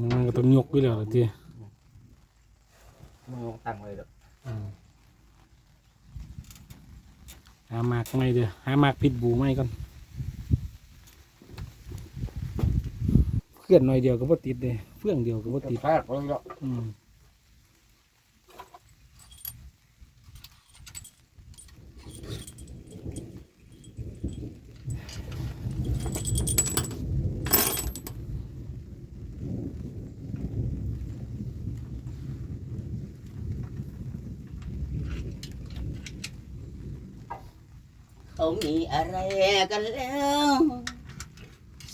มันก็ต้องยกอยู่แล้วล่ะทีมึงลงตั้งไว้เด้อหามากไม่เด้อหามากพิษบูไม่ก่อนเพื่อนหน่อยเดียวก็บ่ติดเลยเฟื่องเดียวก็บ่ติดแทรกเลยเด้ออืม มีอะไรกันแล้ว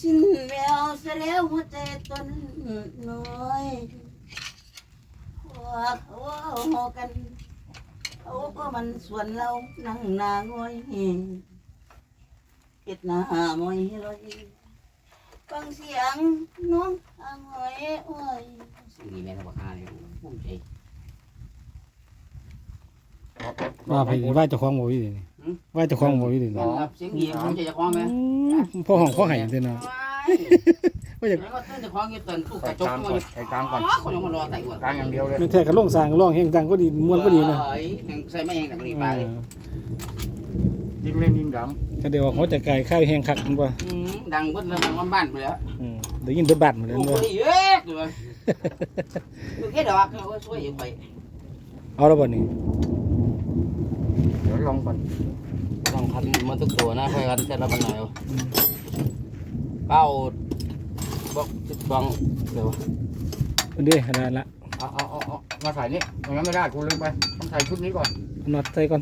สิ้นแววซะแล้วหัวใจต้นน้อยว่าเขาเอากันเขาก็มันส่วนเรานั่งนางอยเจ็ดหน้ามอยลอยฟังเสียงน้องทางหอยอ้อยสิ่งนี้แม่นบอกหาเลยภูมิใจว่าไปว่าเจะคล้าของบ่อยู่นี่ ว่าเจะคล้าของบ่อยู่นี่แม่นครับเสียงดีภูมิใจจะคล้องไหมพ่อห้องพ่อไห้เด้อนะว่าอยากแล้วก็ต้นจะคล้องอยู่ต้นตู้กใส่ระจกกลางมาก่ออนยู่ใส่กลางก่อนอ๋อคนยังมารอใส่ก่อนกลางอย่างเดียวเลยไม่แท้ก็ร้องสร้างร้องแห่งดังก็ดีม่วนก็ดีนะเอ้ยยังใส่ไม่ยังแต่ไม่ได้ปลาเลยยิ่งเล่นยิ่งดังก็เดี๋ยวว่าเขาจะไก่ข้าวแห้งคักมันว่าอืมดังเบิ้ลเลยมันบ้านไปแล้วอืมได้ยินเบิดบัดหมดเลยโอ้โหว่าเยอะเลยดูแค่ดอกเขาก็ช่วยอยู่ไปเอาแล้วบ่นี่เดี๋ยวลองก่อนต้องคันมันทุกตัวนะค่อยคันแต่ละปันหน่อยเป้าบอกสิบสองเดี๋ยวอันนี้ขนาดละเอาเอาเอาเอามาใส่นี่ไม่งั้นไม่ได้กูลืมไปต้องใส่ชุดนี้ก่อนน็อตใส่ก่อน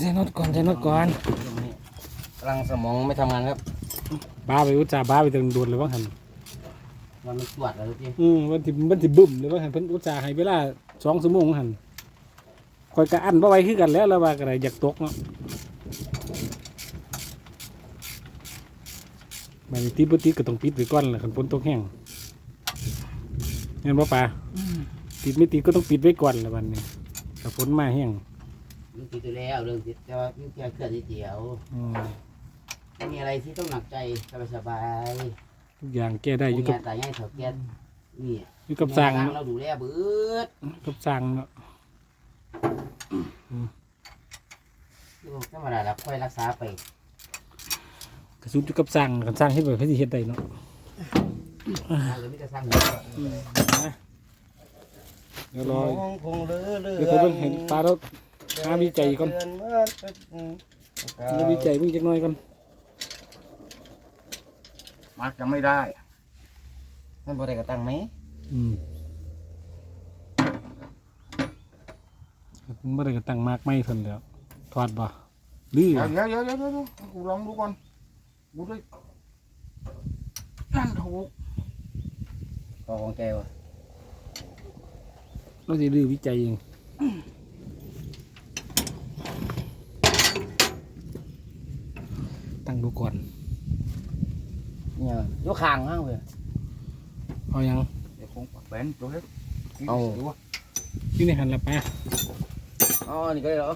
ใส่น็อตก่อนใส่น็อตก่อนกำลังสมองไม่ทำงานครับบ้าไปอุตส่าห์บ้าไปถึงโดนเลยว่าหันมันมันปวดแล้วพี่อืมมันสิมันสิบึ้มเลยว่าหันเพิ่นอุตส่าห์ให้เวลา สองชั่วโมงหันคอยกะอันบ่ไหว้คือกันแล้วแล้วว่าก็ได้อยากตกเนาะมันติดบ่ติดก็ต้องปิดไว้ก่อนแหละคันฝนตกแห้งเห็นบ่ป่าติดไม่ติดก็ต้องปิดไว้ก่อนแหละวันนี้ถ้าฝนมาแห้งมันติดอยู่แล้วเรื่องติดแต่ว่าแค่เคลื่อนนิดเดียวอืมไม่มีอะไรที่ต้องหนักใจสบายทุกอย่างแก้ได้ๆอยู่กับแต่ง่ายเถอะแกนี่ อยู่กับสร้างเนาะเราดูแลบืดกับสร้างเนาะธรรมดาเราค่อยรักษาไปกระสุนอยู่กับสร้างกันสร้างเฮ็ดไว้เพื่อสิเฮ็ดได้เนาะเราเลยไม่จะสร้างหัวเดี๋ยวรอคงเลือเลือเดี๋ยวเขาเพิ่งเห็นปลาแล้วหาวิจัยก่อนหาวิจัยเพิ่งจักหน่อยก่อนมักยังไม่ได้ นั่นบ่ได้กระตังไหมอืมมันบ่ได้ก็ตั้งมากไม่เพิ่นแล้วทอดบ่หรือเดี๋ยวเดี๋ยวเดี๋ยวเดี๋ยวเดี๋ยวกูลองดูก่อนกูด้วยนั่นถูกก็ของแกวะเราสิลือวิจัยเองตั้งดูก่อนเนี่ยยกคางห้างเลย เอายัง เดี๋ยวคงแบนตัวเล็กเอา ดูว่าอยู่ในหันละปลาอ๋อนี่ก็ได้เหรอ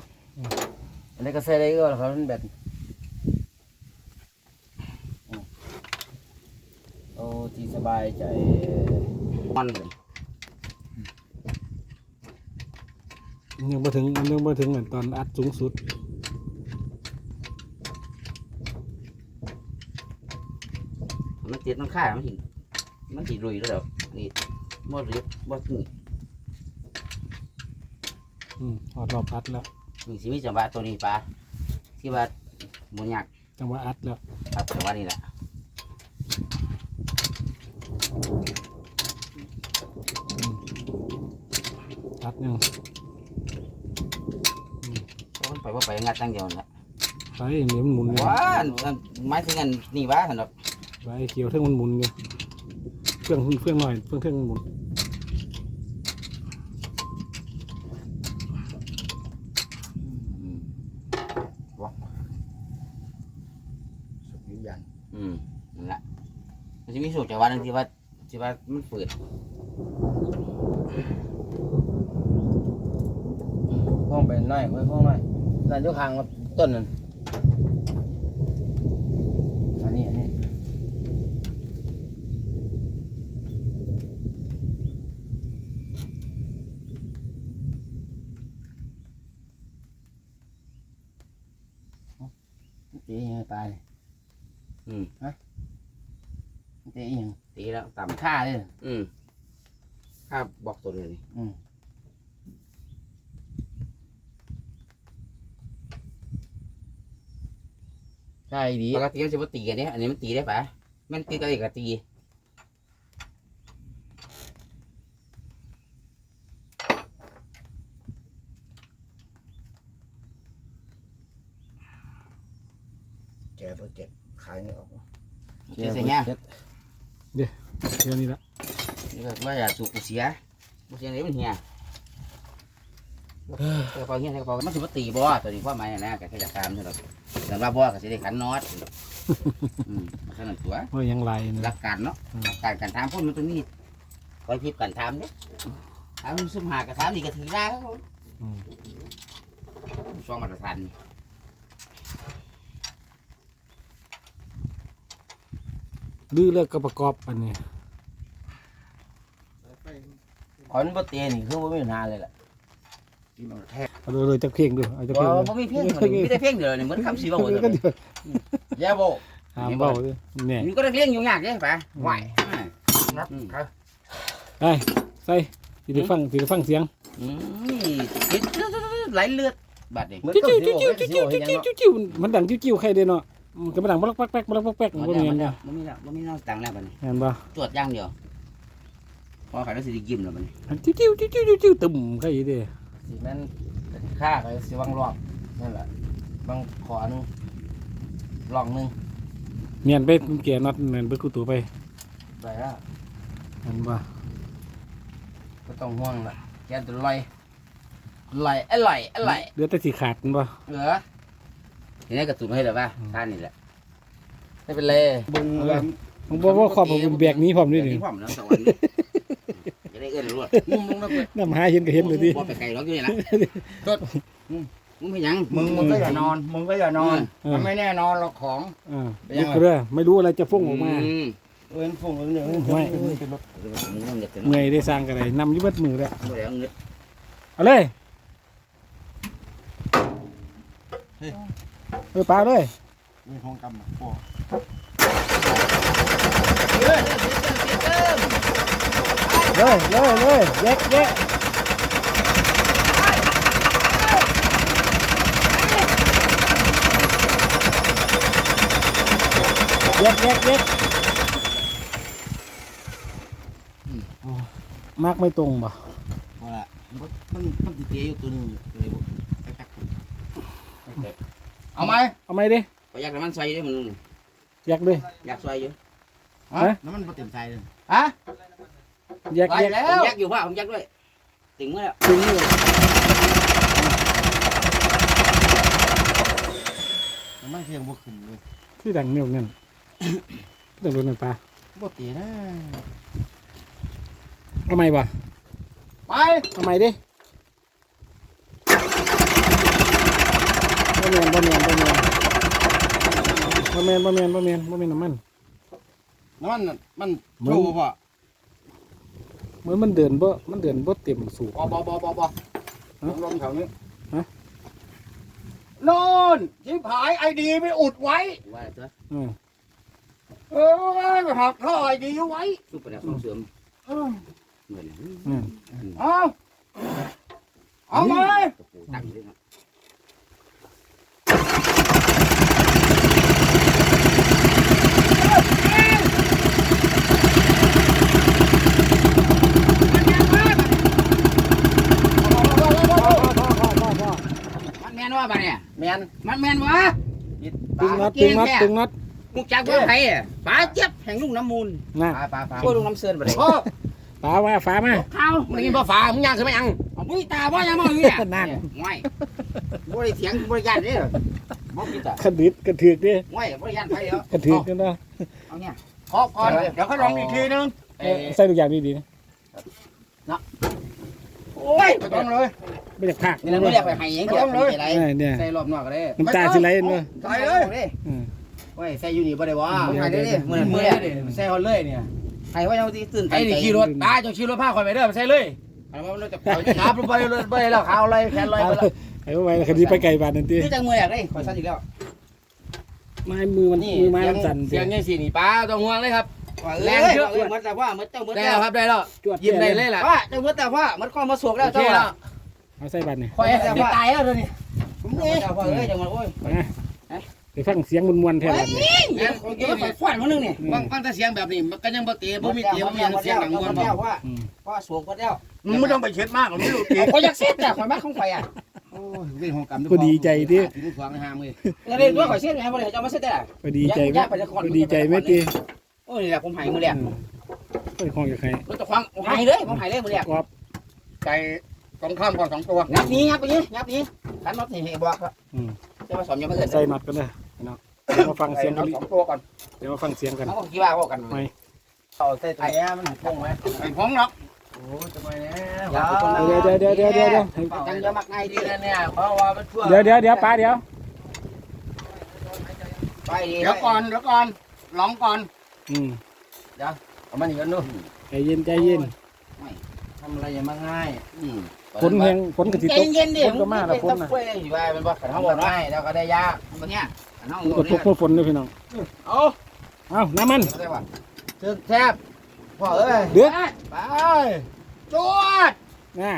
อันนี้ก็ใส่ได้ก็เหรอครับมันแบบโอ้ที่สบายใจมันเลยยังบ่ถึงยังบ่ถึงเหมือนตอนอัดสูงสุดมันติดมันค่ายมันหิน มันติดรุยแล้วเดี๋ยวนี่มดริบมดนี่อืมหอดรอบอัดแล้วมีสิมีจังหวะตัวนี้ปลาที่ว่าหมุนยักษ์จังหวะอัดแล้ว ครับจังหวะนี้แหละอัดยังมันไปว่าไปงัดตั้งเดียวนั่นแหละไปเดี๋ยวมันหมุนเลยว้าอันหมายถึงอันนี่วะสำหรับไปเขียวเท่งมันหมุนอยู่ เครื่องเครื่องหน่อยเครื่องเท่งมันหมุนสุดยืนยันอืมนั่นแหละมันจะมีสูตรจังหวะหนึงที่ว่าที่ว่ามันฝืดห้องเป็นน้อยไว้ห้องน้อยนั่นอยกห่างกับต้นนั่นอันนี้อันนี้ ปลาเนี่ย อืม เตะอีหยัง ตี แล้วต่ฆ่าเลยำอืมข้าบอกตัวเลยนี่อืมใช่ดีปกติมันจะมาตีกันเนี่ยอันนี้มันตีได้ปะมันตีกันอีกกับตีแกตัวเจ็บขายไม่ออกเจ๊เสียเนี่ย เดี๋ยวนี้ละนี่ก็ว่าอย่าสูบกูเสียกูเสียไหนมันเหี่ยเออพอเหี่ยพอมันจะมาตีบ่ตัวนี้พ่อไม้นะแกแค่จะตามใช่หรอแต่ว่าบ่ก็จะได้ขันน็อตอืมมันขนาดตัวว่ายังไรหนะลักการเนาะหลักการการทำพวกมันตรงนี้คอยพิบกันทำเนี่ยทำซุ่มหากระทำนี่ก็ถือได้ครับผมอืมช่วงมาตรฐานนี่ ดื้อเลิกก็ประกอบอันนี้ขอนบ่เตะนี่คือบ่มีปัญหาเลยล่ะที่มันแทกเอาเลยจะเพ่งดูเอาจะบ่เพ่งบ่มีเพียงเดียวนี่มีแต่เพียงเดียวนี่เหมือนคำสีบ่หมดก็เลยเดี๋ยวแย่โบหามเบาเลยเนี่ยมันก็เลี้ยงอยู่ยากเลยป่ะไหวนับครับไปใส่สิได้ฟังสิได้ฟังเสียงอืมไหลเลือดบาดเด็กเหมือนจิ้วต้จิ้อวงสิจิ้วบอกจิ้วให้จิ้วสิจิ้วบอกจิ้วจิ้วมันดังจิ้วจิ้วใครเด้เนาะ มันก็มาดังบลักแป๊กแป๊กบลักแป๊กแป๊กมันบ่ก็มีเนียนแล้เนี่วยบ่มีแล้วบ่มีแล้วต่างแล้วบัดนี้เห็นป่ะตรวจอย่างเดียวพอขายแล้วสิได้ยิ้มแล้วบัดนี้จิ้วจิ้วจิ้วจิ้วจิ้วจิ้วตุ่มใครเด้สิแม่นฆ่าก็สิวางรอบนั่นแหละบางขอหนึงลองหนึงเนียนไปแก่น็อตเนียนไปกูตัวไปไปแล้วเห็นป่ะก็ต้องห่วงละแกตัวลอยลอยอร่อยอร่อยเดือดแต่สีขาดเห็นป่ะเหลือ ทีนี้กระตุ้นให้แล้วป่ะท่านนี่แหละไม่เป็นไรเบึงว่าผมบอกว่าความผมแบกนี้พร้อมนี่นี่นี่พร้อมแล้วสวรรค์จะได้เอื้อนรวดมุมลงนะเพื่อนน้ำหาเห็นก็เห็นเลยดิบ่ไปไกลหรอกอยู่นี่ล่ะมึงเป็นหยังมึงมึงก็อย่านอน มึงก็อย่านอนเออมันไม่แน่นอนหรอกของอ่านี่ก็ได้ไม่รู้อะไรจะฟุ้งออกมาอืมเอิ้นฝุ่งเอิ้นเหลืองไม่มึงต้องเงินเต็มเงยได้สร้างกันเลยนำอยุบดมือเลยบ่ได้เอาเงินเอาเลย เออปลาเลยมีของกำพวกเลยเลยเลยแยกแยกแยกแยกแยกอ๋อมากไม่ตรงป่ะพอละมันมันมันติดเตี้ยอยู่ตัวหนึงเลยบ่แป๊ก เอาไหมเอาไหมดิๆก็อยากให้มันใส่ด้วยมันแยกเลยอยากใส่อยู่ฮะน้ำมันบ่เต็มใจเลยฮะแยกไปแยกแล้ผมวยักอยู่ว่าผมยักด้วยถึงเมื่อแล้วถึงนี่เลยน้ำมันเพียงบ่ขึ้นเลยที่ดังเนี่ยนั่นต้องรู้นั่นปลาบ่ตีนะเอาไหมป่ะไปเอาไหมดิ เมียนบ่เมียนบ่เมียนบ่เมียนบ่เมียนบ่เมียนบ่เมียนน้ำมันน้ำมันน่ะมันมึงรู้ป่ะเหมือนมันเดินบ่มันเดินบ่เต็มสูบบ่บ่บ่บ่บ่ฮะลงแถวนี้ฮะนอนชิบหายไอดีไม่อุดไว้ว่าตัวอืมเออหักท่อไอดีไว้ซุปเปอร์แล้วต้องเสริมเออเงินอืมเอาเอาไหมกระปูตั้งด้วยนะ พ่อพ่อพ่อพ่อ มันแม่นว่าบ้าเนี่ยแมนมันแม่นวะตึงน็อตตึงน็อตตึงน็อตมุกจากว่าไผอะป๋าเจ็บแห่งลุงน้ำมูลน่ะปลาปลาปลาโอ้ยลุงน้ำเซินไปเลยพ่อปลาว่าฟ้ามาข้าวมึงกินปลาฝามึงย่างใช่ไหมยังเอามุ้ยตาบ่ยังมองอยู่เนี่ยนั่นง่อยบ่ได้เถียงบ่ได้ยันเด้อบ่กินตาขดิดกระถือกดิง่อยบ่ได้ยันไผเด้อกระถือกกันเนาะเอาเนี่ยขอก่อนเดี๋ยวค่อยลองอีกทีนึงเอ้ยใส่ทุกอย่างดีๆนะ โอ้ยไม่ต้องเลยไม่อยากพากนี่เราไม่อยากไปให้ยังเดียวเป็นอะไรเนี่ยเนี่ยใส่รอบนอกก็ได้น้ำตาสิไหลเนาะใส่เลยอืมโอ้ยใส่อยู่นี่บ่ได้ว่าผมให้ได้ดิเหมืมืออนมืมืออเนี่ยเลยใส่ฮอดเลยเนี่ยให้ว่ายังที่ตื่นไอ้นี่ขี่รถตาเจ้าขี่รถพาข่อยไปเด้อไปใส่เลยให้ว่าเราจะเอาขาไปเลยไปแล้วขาอะไรแขนลอยไปแล้วไอ้ว่าไว้คดีไปไกลบานนั่นทีคือจังมืออยากได้ขอสั้นอีกแล้วไม้มือมันนี่มือไม้มันสั่นเสียงยังสีนี่ป้าต้องห่วงเลยครับว่า แรแรงงเยเยอะอะมันแต่ว่ามันเจ้ามันได้แล้แล้ววครับได้แล้วจวดยิ้มได้เลยล่ะว่าเจ้ามันแต่ว่ามันก็มาสวกแล้วโอเคเจ้าแล้วเอาใส่บัตรนี่คอยให้ตายแล้วตัวนี้ผมเนี่ยแต่ว่าเอ้ยจังหวะโอ้ยนะไปฟังเสียงมวนๆแทนบัตรนี่เดี๋ยวเดี๋ยวไปควันมันนึงนี่ฟังฟังแต่เสียงแบบนี้มันก็ยังบ่เตะบ่มีเตะบ่มีเสียงหนังมวนบ่ว่าอืมว่าสวกก็แล้วมึงไม่ต้องไปเช็ดมากหรอกไม่รู้จริงก็อยากเซ็ตแต่ข่อยมาของข่อยอะโอ้ยเรื่องของกรรมก็ดีใจดิถึงสองห้ามือแล้วเรียนด้วยข่อยเซ็ตไงบ่ได้จะมาเซ็ตได้ก็ดีใจไหมก็ดีใจไหมตี โอ้ยนี่แหละผมหายมือแรกก็คงจะใครรถตะควงหายเลยผมหายเลยมือแรกไก่สองข้ามก่อนสองตัวงับนี้งับไปนี้งับนี้ขันน็อตนี่ให้บอกครับอืมจะมาสอนยังไม่เกิดใส่หมัดกันเลยเนาะเดี๋ยวมาฟังเสียงกันไก่สองตัวก่อนเดี๋ยวมาฟังเสียงกันเขาคิดว่าเขากันไม่เอาใส่ตัวนี้มันพุ่งไหมไอ้ของหรอกโอ้ยจะไปแล้วเดี๋ยวเดี๋ยวเดี๋ยวเดี๋ยวเดี๋ยวเดี๋ยวจังจะมักง่ายดีนี่นะเนี่ยเพราะว่ามันช่วยเดี๋ยวเดี๋ยวเดี๋ยวป้าเดี๋ยวไปดีเดี๋ยวก่อนเดี๋ยวก่อนลองก่อน อืมเอามันอย่างนั้นนู่นใจเย็นใจเย็นทำอะไรอย่างมาง่ายฝนแห้งฝนกระติใจตกเย็นดิฝนก็มาแล้วฝนน่ะคุยอะไรอยู่ว่ามันบอกขันทั้ทั้งงหหมมดดง่ายแล้วก็ได้ยากมันเนี่ยน้องฝนก็ตกฝนเลยพี่น้องเอาเอาน้ำมันเชิญแทบพ่อเอ้ยเดือดไปจวดน่า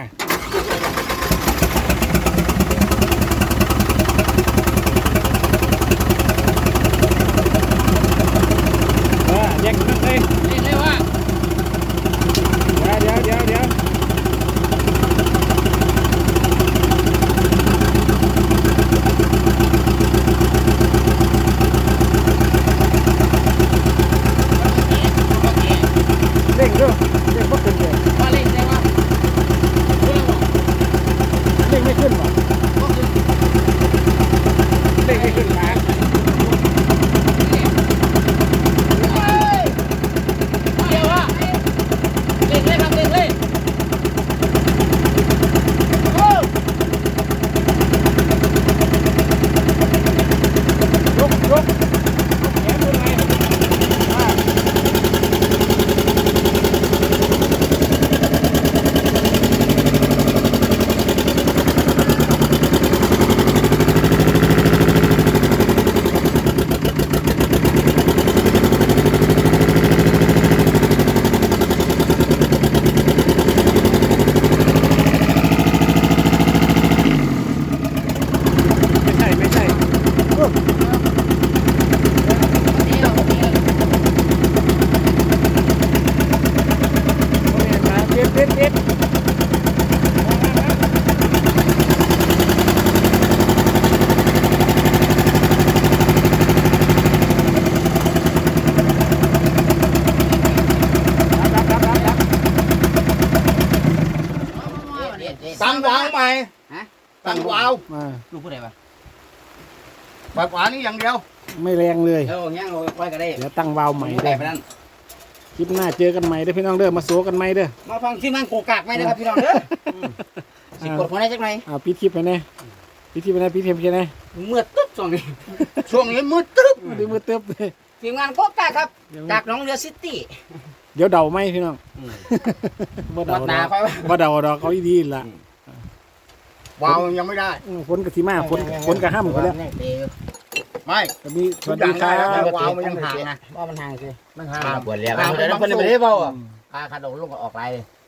ตั้งวาวมาลูกผู้ใดวะแบบหวานนี่อย่างเดียวไม่แรงเลยเออยังเอาไว้ก็ได้เดี๋ยวตั้งวาล์วใหม่ได้เด้อไปนั่นคลิปหน้าเจอกันใหม่เด้อพี่น้องเด้อมาโซกันใหม่เด้อมาฟังที่มันโกกากไหมนะครับพี่น้องเด้อสิกดหัวได้จักไหนอ่าปิดคลิปไปแน่ปิดคลิปไปแน่ปิดคลิปไปแน่เมื่อตึ๊บช่วงนี้ช่วงนี้มืดตึ๊บดูมือเติบเลยทีมงานโกกากครับจากน้องเรือซิตี้เดี๋ยวเดาไหมพี่น้องบ่วัเดาดดนาอกไปว่าบ่เดาดอกเขาอีดีละ วาวยังไม่ได้ อืมฝนกะสิมาฝนฝนกะห้ำเขาแล้วไม่ ก็มีสทุวักสอดีย่างคได้รับแล้วแต่วาวมันยังห่างนะว่ามันห่างสิมันหาปวดแล้วตามไปแล้วบางเพิ่นสูไม่ตรได้เบาอะคาขาดงลงก็ออกไปเ